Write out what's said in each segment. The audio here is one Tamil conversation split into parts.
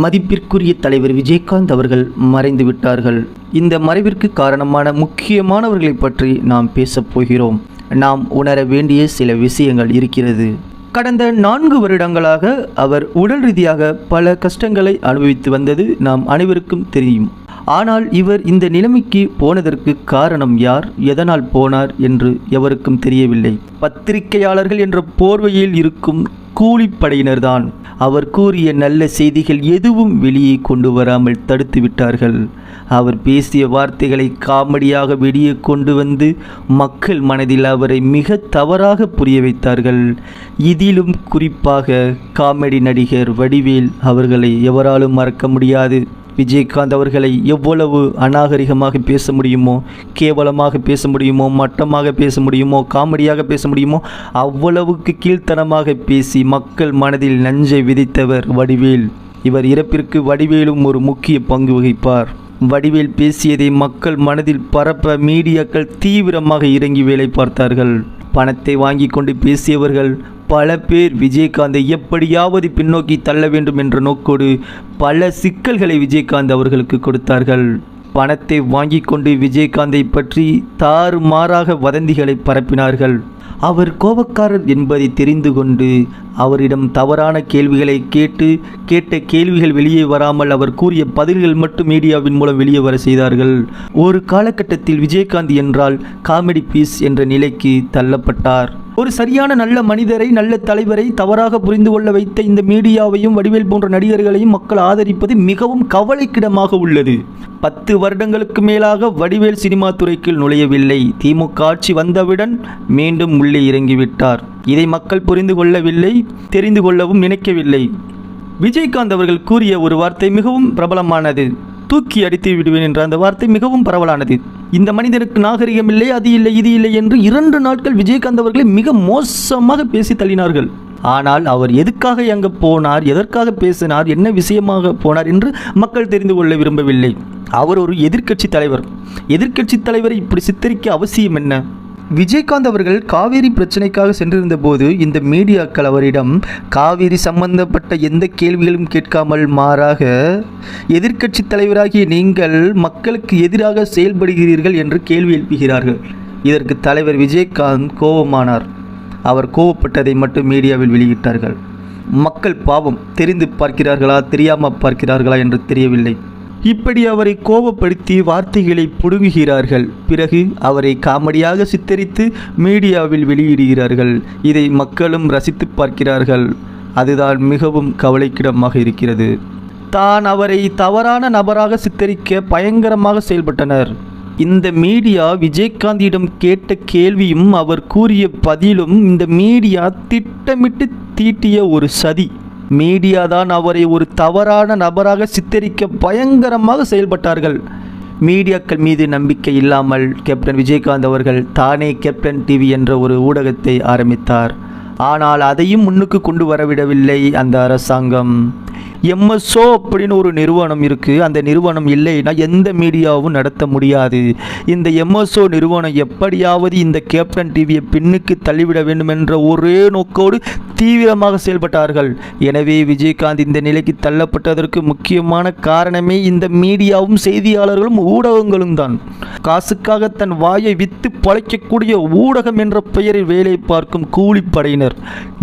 மதிப்பிற்குரிய தலைவர் விஜயகாந்த் அவர்கள் மறைந்து விட்டார்கள். இந்த மறைவிற்கு காரணமான முக்கியமானவர்களை பற்றி நாம் பேசப் போகிறோம். நாம் உணர வேண்டிய சில விஷயங்கள் இருக்கிறது. கடந்த நான்கு வருடங்களாக அவர் உடல் ரீதியாக பல கஷ்டங்களை அனுபவித்து வந்தது நாம் அனைவருக்கும் தெரியும். ஆனால் இவர் இந்த நிலைமைக்கு போனதற்கு காரணம் யார் எதனால் போனார் என்று எவருக்கும் தெரியவில்லை. பத்திரிகையாளர்கள் என்ற போர்வையில் இருக்கும் கூலிப்படையினர்தான். அவர் கூறிய நல்ல செய்திகள் எதுவும் வெளியே கொண்டு வராமல் தடுத்து விட்டார்கள். அவர் பேசிய வார்த்தைகளை காமெடியாக வெளியே கொண்டு வந்து மக்கள் மனதில் அவரை மிக தவறாக புரிய வைத்தார்கள். இதிலும் குறிப்பாக காமெடி நடிகர் வடிவேல் அவர்களை எவராலும் மறக்க முடியாது. விஜயகாந்த் அவர்களை எவ்வளவு அநாகரிகமாக பேச முடியுமோ கேவலமாக பேச முடியுமோ மட்டமாக பேச முடியுமோ காமெடியாக பேச முடியுமோ அவ்வளவுக்கு கீழ்த்தனமாக பேசி மக்கள் மனதில் நஞ்சை விதித்தவர் வடிவேல். இவர் இறப்பிற்கு வடிவேலும் ஒரு முக்கிய பங்கு வகிப்பார். வடிவேல் பேசியதை மக்கள் மனதில் பரப்ப மீடியாக்கள் தீவிரமாக இறங்கி வேலை பார்த்தார்கள். பணத்தை வாங்கி கொண்டு பேசியவர்கள் பல பேர் விஜயகாந்தை எப்படியாவது பின்னோக்கி தள்ள வேண்டும் என்ற நோக்கோடு பல சிக்கல்களை விஜயகாந்த் அவர்களுக்கு கொடுத்தார்கள். பணத்தை வாங்கி கொண்டு விஜயகாந்தை பற்றி தாறுமாறாக வதந்திகளை பரப்பினார்கள். அவர் கோபக்காரர் என்பதை தெரிந்து கொண்டு அவரிடம் தவறான கேள்விகளை கேட்டு கேட்ட கேள்விகள் வெளியே வராமல் அவர் கூறிய பதில்கள் மட்டும் மீடியாவின் மூலம் வெளியே வர செய்தார்கள். ஒரு காலகட்டத்தில் விஜயகாந்த் என்றால் காமெடி பீஸ் என்ற நிலைக்கு தள்ளப்பட்டார். ஒரு சரியான நல்ல மனிதரை நல்ல தலைவரை தவறாக புரிந்து கொள்ள வைத்த இந்த மீடியாவையும் வடிவேல் போன்ற நடிகர்களையும் மக்கள் ஆதரிப்பது மிகவும் கவலைக்கிடமாக உள்ளது. பத்து வருடங்களுக்கு மேலாக வடிவேல் சினிமா துறைக்குள் நுழையவில்லை. திமுக ஆட்சி வந்தவுடன் மீண்டும் உள்ளே இறங்கிவிட்டார். இதை மக்கள் புரிந்து கொள்ளவில்லை தெரிந்து கொள்ளவும் நினைக்கவில்லை. விஜயகாந்த் அவர்கள் கூறிய ஒரு வார்த்தை மிகவும் பிரபலமானது. தூக்கி அடித்து விடுவேன் என்ற அந்த வார்த்தை மிகவும் பரவலானது. இந்த மனிதனுக்கு நாகரிகம் இல்லை அது இல்லை இது இல்லை என்று இரண்டு நாட்கள் விஜயகாந்த் அவர்களை மிக மோசமாக பேசி தள்ளினார்கள். ஆனால் அவர் எதுக்காக அங்கே போனார் எதற்காக பேசினார் என்ன விஷயமாக போனார் என்று மக்கள் தெரிந்து கொள்ள விரும்பவில்லை. அவர் ஒரு எதிர்க்கட்சி தலைவர். எதிர்க்கட்சி தலைவரை இப்படி சித்தரிக்க அவசியம் என்ன? விஜயகாந்த் அவர்கள் காவேரி பிரச்சனைக்காக சென்றிருந்த போது இந்த மீடியாக்கள் அவரிடம் காவேரி சம்பந்தப்பட்ட எந்த கேள்விகளும் கேட்காமல் மாறாக எதிர்க்கட்சி தலைவராகிய நீங்கள் மக்களுக்கு எதிராக செயல்படுகிறீர்கள் என்று கேள்வி எழுப்புகிறார்கள். இதற்கு தலைவர் விஜயகாந்த் கோபமானார். அவர் கோபப்பட்டதை மட்டும் மீடியாவில் வெளியிட்டார்கள். மக்கள் பாவம் தெரிந்து பார்க்கிறார்களா தெரியாமல் பார்க்கிறார்களா என்று தெரியவில்லை. இப்படி அவரை கோபப்படுத்தி வார்த்தைகளை புடுங்குகிறார்கள். பிறகு அவரை காமெடியாக சித்தரித்து மீடியாவில் வெளியிடுகிறார்கள். இதை மக்களும் ரசித்து பார்க்கிறார்கள். அதுதான் மிகவும் கவலைக்கிடமாக இருக்கிறது. தான் அவரை தவறான நபராக சித்தரிக்க பயங்கரமாக செயல்பட்டனர். இந்த மீடியா விஜயகாந்தியிடம் கேட்ட கேள்வியும் அவர் கூறிய பதிலும் இந்த மீடியா திட்டமிட்டு தீட்டிய ஒரு சதி. மீடியா தான் அவரை ஒரு தவறான நபராக சித்தரிக்க பயங்கரமாக செயல்பட்டார்கள். மீடியாக்கள் மீது நம்பிக்கை இல்லாமல் கேப்டன் விஜயகாந்த் அவர்கள் தானே கேப்டன் டிவி என்ற ஒரு ஊடகத்தை ஆரம்பித்தார். ஆனால் அதையும் முன்னுக்கு கொண்டு வரவிடவில்லை அந்த அரசாங்கம். எம்எஸ்ஓ அப்படின்னு ஒரு நிறுவனம் இருக்குது அந்த நிறுவனம் இல்லைன்னா எந்த மீடியாவும் நடத்த முடியாது. இந்த எம்எஸ்ஓ நிறுவனம் எப்படியாவது இந்த கேப்டன் டிவியை பின்னுக்கு தள்ளிவிட வேண்டும் என்ற ஒரே நோக்கோடு தீவிரமாக செயல்பட்டார்கள். எனவே விஜயகாந்த் இந்த நிலைக்கு தள்ளப்பட்டதற்கு முக்கியமான காரணமே இந்த மீடியாவும் செய்தியாளர்களும் ஊடகங்களும் தான். காசுக்காக தன் வாயை வித்து பழைக்கக்கூடிய ஊடகம் என்ற பெயரில் வேலை பார்க்கும் கூலிப்படையினர்.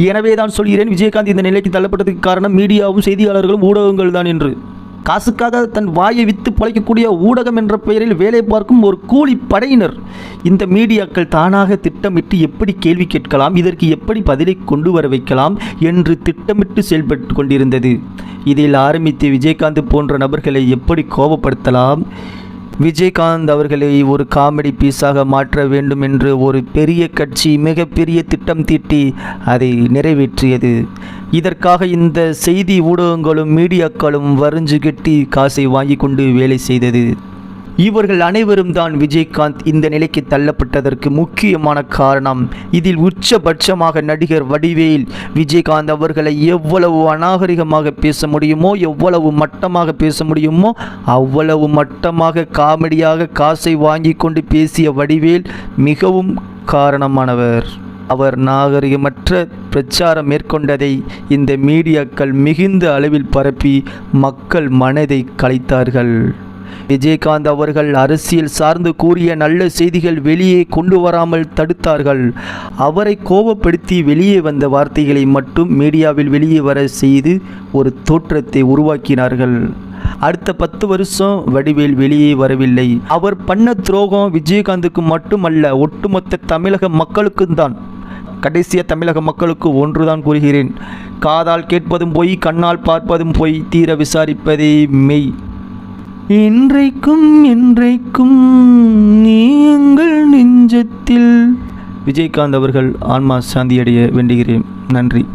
எனவே தான் சொல்கிறேன் விஜயகாந்த் இந்த நிலைக்கு தள்ளப்பட்டதுக்கு காரணம் மீடியாவும் செய்தியாளர்களும் ஊடகங்கள் தான் என்று. காசுக்காக தன் வாயை வித்து பழைக்கக்கூடிய ஊடகம் என்ற பெயரில் வேலை பார்க்கும் ஒரு கூலி படையினர். இந்த மீடியாக்கள் தானாக திட்டமிட்டு எப்படி கேள்வி கேட்கலாம் இதற்கு எப்படி பதிலை கொண்டு வர வைக்கலாம் என்று திட்டமிட்டு செயல்பட்டு கொண்டிருந்தது. இதில் ஆரம்பித்து விஜயகாந்த் போன்ற நபர்களை எப்படி கோபப்படுத்தலாம் விஜயகாந்த் அவர்களை ஒரு காமெடி பீஸாக மாற்ற வேண்டும் என்று ஒரு பெரிய கட்சி மிகப்பெரிய திட்டம் தீட்டி அதை நிறைவேற்றியது. இதற்காக இந்த செய்தி ஊடகங்களும் மீடியாக்களும் வரிஞ்சு கட்டி காசை வாங்கி கொண்டு வேலை செய்தது. இவர்கள் அனைவரும் தான் விஜயகாந்த் இந்த நிலைக்கு தள்ளப்பட்டதற்கு முக்கியமான காரணம். இதில் உச்சபட்சமாக நடிகர் வடிவேல் விஜயகாந்த் அவர்களை எவ்வளவு அநாகரிகமாக பேச முடியுமோ எவ்வளவு மட்டமாக பேச முடியுமோ அவ்வளவு மட்டமாக காமெடியாக காசை வாங்கி கொண்டு பேசிய வடிவேல் மிகவும் காரணமானவர். அவர் நாகரிகமற்ற பிரச்சாரம் மேற்கொண்டதை இந்த மீடியாக்கள் மிகுந்த அளவில் பரப்பி மக்கள் மனதை கலைத்தார்கள். விஜயகாந்த் அவர்கள் அரசியல் சார்ந்து கூறிய நல்ல செய்திகள் வெளியே கொண்டு வராமல் தடுத்தார்கள். அவரை கோபப்படுத்தி வெளியே வந்த வார்த்தைகளை மட்டும் மீடியாவில் வெளியே வர செய்து ஒரு தோற்றத்தை உருவாக்கினார்கள். அடுத்த பத்து வருஷம் வடிவேல் வெளியே வரவில்லை. அவர் பண்ண துரோகம் விஜயகாந்துக்கு மட்டுமல்ல ஒட்டுமொத்த தமிழக மக்களுக்கும் தான். கடைசிய தமிழக மக்களுக்கு ஒன்றுதான் கூறுகிறேன். காதால் கேட்பதும் பொய் கண்ணால் பார்ப்பதும் பொய் தீர விசாரிப்பதே மெய். இன்றைக்கும் என்றைக்கும் நீ எங்கள் நெஞ்சத்தில். விஜயகாந்த் அவர்கள் ஆன்மா சாந்தியடைய வேண்டுகிறேன். நன்றி.